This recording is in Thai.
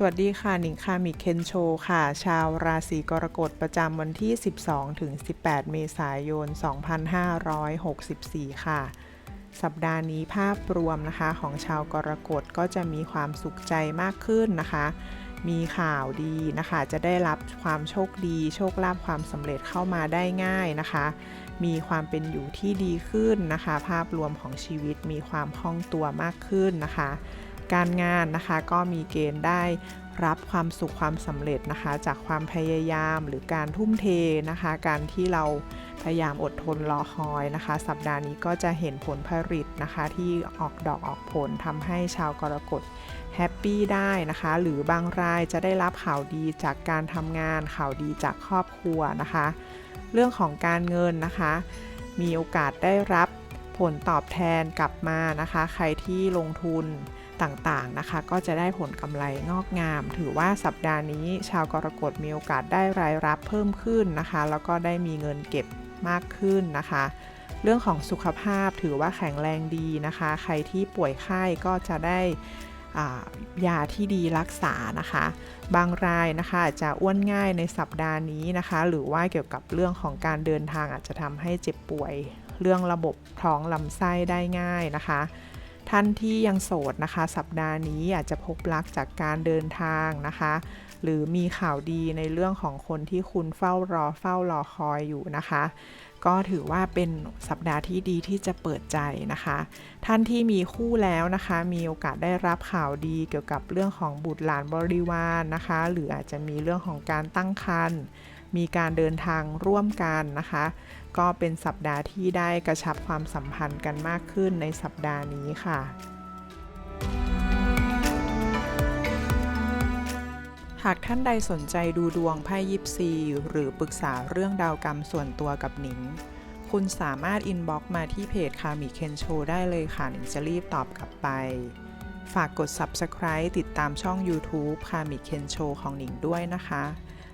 สวัสดีค่ะหนิงคามิเคนโชค่ะ ชาวราศีกรกฎประจำวันที่ 12 ถึง 18 เมษายน 2564 ค่ะ สัปดาห์นี้ภาพรวมนะคะของชาวกรกฎก็จะมีความสุขใจมากขึ้นนะคะ มีข่าวดีนะคะ จะได้รับความโชคดี โชคลาภความสำเร็จเข้ามาได้ง่ายนะคะ มีความเป็นอยู่ที่ดีขึ้นนะคะ ภาพรวมของชีวิตมีความคล่องตัวมากขึ้นนะคะ การงานนะคะ ก็มีเกณฑ์ได้รับความสุขความสำเร็จนะคะ จากความพยายามหรือการทุ่มเทนะคะ การที่เราพยายามอดทนรอคอยนะคะ สัปดาห์นี้ก็จะเห็นผลผลิตนะคะ ที่ออกดอกออกผลทำให้ชาวกรกฎแฮปปี้ได้นะคะ หรือบางรายจะได้รับข่าวดีจากการทำงานข่าวดีจากครอบครัวนะคะ เรื่องของการเงินนะคะ มีโอกาสได้รับ ผลตอบแทนกลับมานะคะ ใครที่ลงทุนต่างๆนะคะ ก็จะได้ผลกำไรงอกงาม ถือว่าสัปดาห์นี้ชาวกรกฎมีโอกาสได้รายรับเพิ่มขึ้นนะคะ แล้วก็ได้มีเงินเก็บมากขึ้นนะคะ เรื่องของสุขภาพถือว่าแข็งแรงดีนะคะ ใครที่ป่วยไข้ก็จะได้ยาที่ดีรักษานะคะ บางรายนะคะอาจจะอ้วนง่ายในสัปดาห์นี้นะคะ หรือว่าเกี่ยวกับเรื่องของการเดินทางอาจจะทำให้เจ็บป่วย เรื่องระบบท้องลำไส้ได้ง่ายนะคะ ท่านที่ยังโสดนะคะ สัปดาห์นี้อาจจะพบรักจากการเดินทางนะคะ หรือมีข่าวดีในเรื่องของคนที่คุณเฝ้ารอเฝ้ารอคอยอยู่นะคะก็ถือว่าเป็นสัปดาห์ที่ดีที่จะเปิดใจนะคะ ท่านที่มีคู่แล้วนะคะ มีโอกาสได้รับข่าวดีเกี่ยวกับเรื่องของบุตรหลานบริวารนนะคะ หรืออาจจะมีเรื่องของการตั้งครรภ์ มีการเดินทางร่วมกันนะคะ ก็เป็นสัปดาห์ที่ได้กระชับความสัมพันธ์กันมากขึ้นในสัปดาห์นี้ค่ะหากท่านใดสนใจดูดวงไพ่ยิปซีหรือปรึกษาเรื่องดาวกรรมส่วนตัวกับหนิง คุณสามารถอินบ็อกมาที่เพจคามิเคนโชได้เลยค่ะ หนิงจะรีบตอบกลับไป ฝากกด Subscribe ติดตามช่อง YouTube คามิเคนโชของหนิงด้วยนะคะ